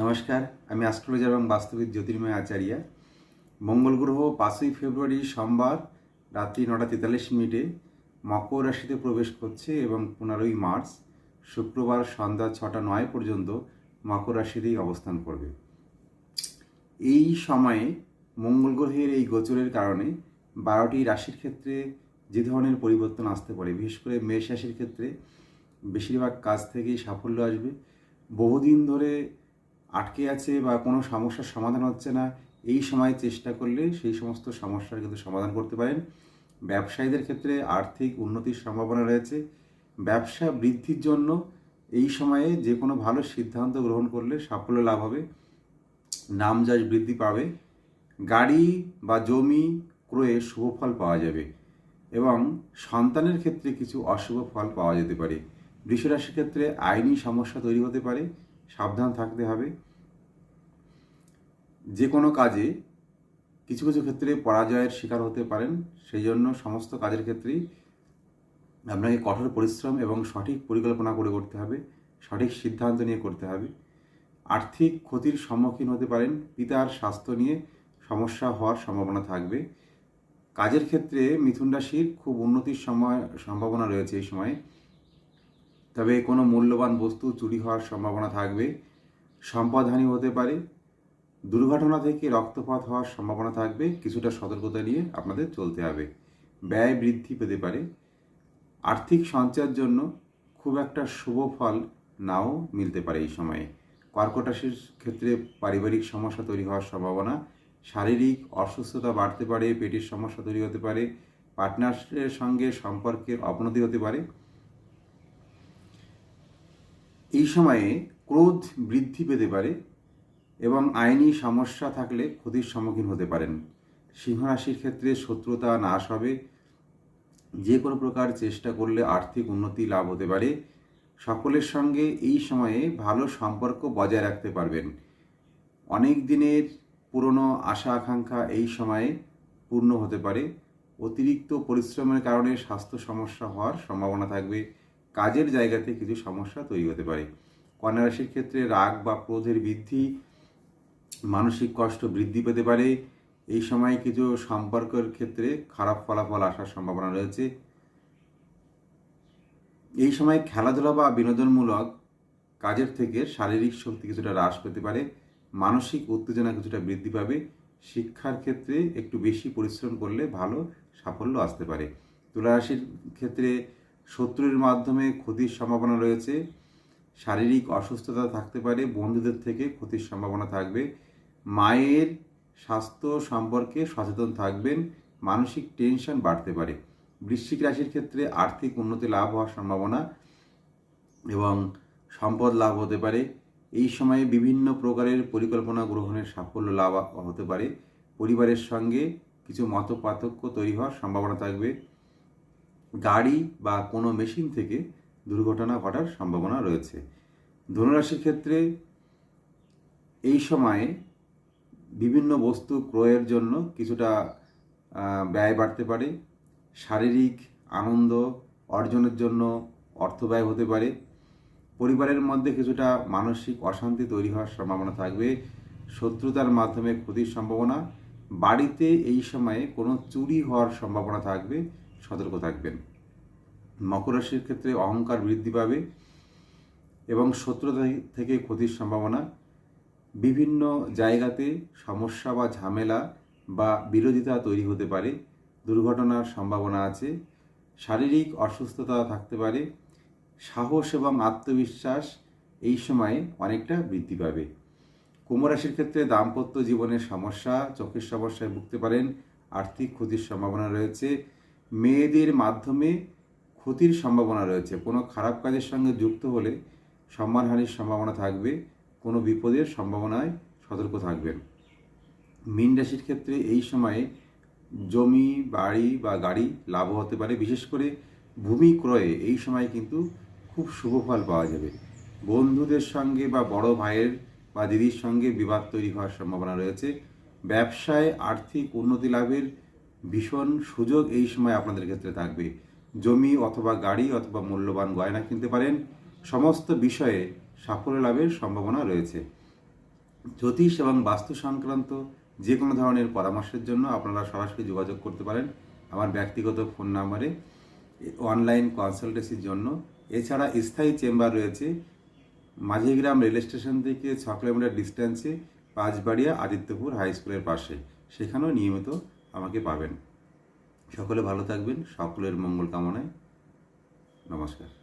নমস্কার, আমি অ্যাস্ট্রোলজার এবং বাস্তবিক জ্যোতির্ময় আচার্য। মঙ্গল গ্রহ পাঁচই ফেব্রুয়ারি সোমবার রাত্রি নটা তেতাল্লিশ মিনিটে মকর রাশিতে প্রবেশ করছে এবং পনেরোই মার্চ, শুক্রবার সন্ধ্যা ছটা নয় পর্যন্ত মকর রাশিতেই অবস্থান করবে। এই সময়ে মঙ্গল গ্রহের এই গোচরের কারণে বারোটি রাশির ক্ষেত্রে যে ধরনের পরিবর্তন আসতে পারে, বিশেষ করে মেষ রাশির ক্ষেত্রে বেশিরভাগ কাজ থেকেই সাফল্য আসবে। বহুদিন ধরে আটকে আছে বা কোনো সমস্যার সমাধান হচ্ছে না, এই সময় চেষ্টা করলে সেই সমস্ত সমস্যার কিন্তু সমাধান করতে পারেন। ব্যবসায়ীদের ক্ষেত্রে আর্থিক উন্নতির সম্ভাবনা রয়েছে। ব্যবসা বৃদ্ধির জন্য এই সময়ে যে কোনো ভালো সিদ্ধান্ত গ্রহণ করলে সাফল্য লাভ হবে নামযশ বৃদ্ধি পাবে, গাড়ি বা জমি ক্রয়ে শুভ ফল পাওয়া যাবে এবং সন্তানের ক্ষেত্রে কিছু অশুভ ফল পাওয়া যেতে পারে। বৃষরাশির ক্ষেত্রে আইনি সমস্যা তৈরি হতে পারে সাবধান থাকতে হবে। যে কোনো কাজে কিছু কিছু ক্ষেত্রে পরাজয়ের শিকার হতে পারেন সেই জন্য সমস্ত কাজের ক্ষেত্রেই আপনাকে কঠোর পরিশ্রম এবং সঠিক পরিকল্পনা করে করতে হবে, সঠিক সিদ্ধান্ত নিয়ে করতে হবে। আর্থিক ক্ষতির সম্মুখীন হতে পারেন, পিতার স্বাস্থ্য নিয়ে সমস্যা হওয়ার সম্ভাবনা থাকবে। কাজের ক্ষেত্রে মিথুন রাশির খুব উন্নতির সময়, সম্ভাবনা রয়েছে এই সময়ে। তবে কোনো মূল্যবান বস্তু চুরি হওয়ার সম্ভাবনা থাকবে। সম্পদহানি হতে পারে। দুর্ঘটনা থেকে রক্তপাত হওয়ার সম্ভাবনা থাকবে। কিছুটা সতর্কতা নিয়ে আপনাদের চলতে হবে। ব্যয় বৃদ্ধি পেতে পারে। আর্থিক সঞ্চয়ের জন্য খুব একটা শুভ ফল নাও মিলতে পারে এই সময়ে। কর্কট রাশির ক্ষেত্রে পারিবারিক সমস্যা তৈরি হওয়ার সম্ভাবনা। শারীরিক অসুস্থতা বাড়তে পারে, পেটের সমস্যা তৈরি হতে পারে। পার্টনারের সঙ্গে সম্পর্কের অবনতি হতে পারে। এই সময়ে ক্রোধ বৃদ্ধি পেতে পারে এবং আইনি সমস্যা থাকলে ক্ষতির সম্মুখীন হতে পারেন। সিংহরাশির ক্ষেত্রে শত্রুতা নাশ হবে। যে কোনো প্রকার চেষ্টা করলে আর্থিক উন্নতি লাভ হতে পারে। সকলের সঙ্গে এই সময়ে ভালো সম্পর্ক বজায় রাখতে পারবেন। অনেক দিনের পুরনো আশা আকাঙ্ক্ষা এই সময়ে পূর্ণ হতে পারে। অতিরিক্ত পরিশ্রমের কারণে স্বাস্থ্য সমস্যা হওয়ার সম্ভাবনা থাকবে। কাজের জায়গাতে কিছু সমস্যা তৈরি হতে পারে। কন্যা রাশির ক্ষেত্রে রাগ বা ক্রোধের বৃদ্ধি মানসিক কষ্ট বৃদ্ধি পেতে পারে। এই সময় কিছু সম্পর্কের ক্ষেত্রে খারাপ ফলাফল আসার সম্ভাবনা রয়েছে। এই সময় খেলাধুলা বা বিনোদনমূলক কাজের থেকে শারীরিক শক্তি কিছুটা হ্রাস পেতে পারে। মানসিক উত্তেজনা কিছুটা বৃদ্ধি পাবে। শিক্ষার ক্ষেত্রে একটু বেশি পরিশ্রম করলে ভালো সাফল্য আসতে পারে। তুলারাশির ক্ষেত্রে শত্রুর মাধ্যমে ক্ষতির সম্ভাবনা রয়েছে। শারীরিক অসুস্থতা থাকতে পারে, বন্ধুদের থেকে ক্ষতির সম্ভাবনা থাকবে। মায়ের স্বাস্থ্য সম্পর্কে সচেতন থাকবেন, মানসিক টেনশন বাড়তে পারে। বৃশ্চিক রাশির ক্ষেত্রে আর্থিক উন্নতি লাভ হওয়ার সম্ভাবনা এবং সম্পদ লাভ হতে পারে। এই সময়ে বিভিন্ন প্রকারের পরিকল্পনা গ্রহণের সাফল্য লাভ হতে পারে। পরিবারের সঙ্গে কিছু মত পার্থক্য তৈরি হওয়ার সম্ভাবনা থাকবে। গাড়ি বা কোনো মেশিন থেকে দুর্ঘটনা ঘটার সম্ভাবনা রয়েছে। ধনুরাশির ক্ষেত্রে এই সময়ে বিভিন্ন বস্তু ক্রয়ের জন্য কিছুটা ব্যয় বাড়তে পারে। শারীরিক আনন্দ অর্জনের জন্য অর্থ ব্যয় হতে পারে। পরিবারের মধ্যে কিছুটা মানসিক অশান্তি তৈরি হওয়ার সম্ভাবনা থাকবে। শত্রুতার মাধ্যমে ক্ষতির সম্ভাবনা। বাড়িতে এই সময়ে কোনো চুরি হওয়ার সম্ভাবনা থাকবে। সতর্ক থাকবেন। মকর রাশির ক্ষেত্রে অহংকার বৃদ্ধি পাবে এবং শত্রুতা থেকে ক্ষতির সম্ভাবনা। বিভিন্ন জায়গাতে সমস্যা বা ঝামেলা বা বিরোধিতা তৈরি হতে পারে, দুর্ঘটনার সম্ভাবনা আছে, শারীরিক অসুস্থতা থাকতে পারে, সাহস এবং আত্মবিশ্বাস এই সময়ে অনেকটা বৃদ্ধি পাবে। কুম্ভরাশির ক্ষেত্রে দাম্পত্য জীবনের সমস্যা, চোখের সমস্যায় ভুগতে পারেন, আর্থিক ক্ষতির সম্ভাবনা রয়েছে মেয়েদের মাধ্যমে ক্ষতির সম্ভাবনা রয়েছে। কোনো খারাপ কাজের সঙ্গে যুক্ত হলে সম্মানহানির সম্ভাবনা থাকবে, কোনো বিপদের সম্ভাবনায় সতর্ক থাকবেন। মীন রাশির ক্ষেত্রে এই সময়ে জমি, বাড়ি বা গাড়ি লাভ হতে পারে। বিশেষ করে ভূমি ক্রয়ে এই সময় কিন্তু খুব শুভ ফল পাওয়া যাবে। বন্ধুদের সঙ্গে বা বড় ভাইয়ের বা দিদির সঙ্গে বিবাদ তৈরি হওয়ার সম্ভাবনা রয়েছে। ব্যবসায় আর্থিক উন্নতি লাভের ভীষণ সুযোগ এই সময় আপনাদের ক্ষেত্রে থাকবে। জমি অথবা গাড়ি অথবা মূল্যবান গয়না কিনতে পারেন। সমস্ত বিষয়ে সাফল্য লাভের সম্ভাবনা রয়েছে। জ্যোতিষ এবং বাস্তু সংক্রান্ত যে কোনো ধরনের পরামর্শের জন্য আপনারা সরাসরি যোগাযোগ করতে পারেন আমার ব্যক্তিগত ফোন নাম্বারে, অনলাইন কনসালটেন্সির জন্য। এছাড়া স্থায়ী চেম্বার রয়েছে মাঝিগ্রাম রেল স্টেশন থেকে ছ কিলোমিটার ডিস্টেন্সে পাঁচবাড়িয়া আদিত্যপুর হাই স্কুলের পাশে। সেখানেও নিয়মিত আমাকে পাবেন। সকলে ভালো থাকবেন সকলের মঙ্গল কামনায়। নমস্কার।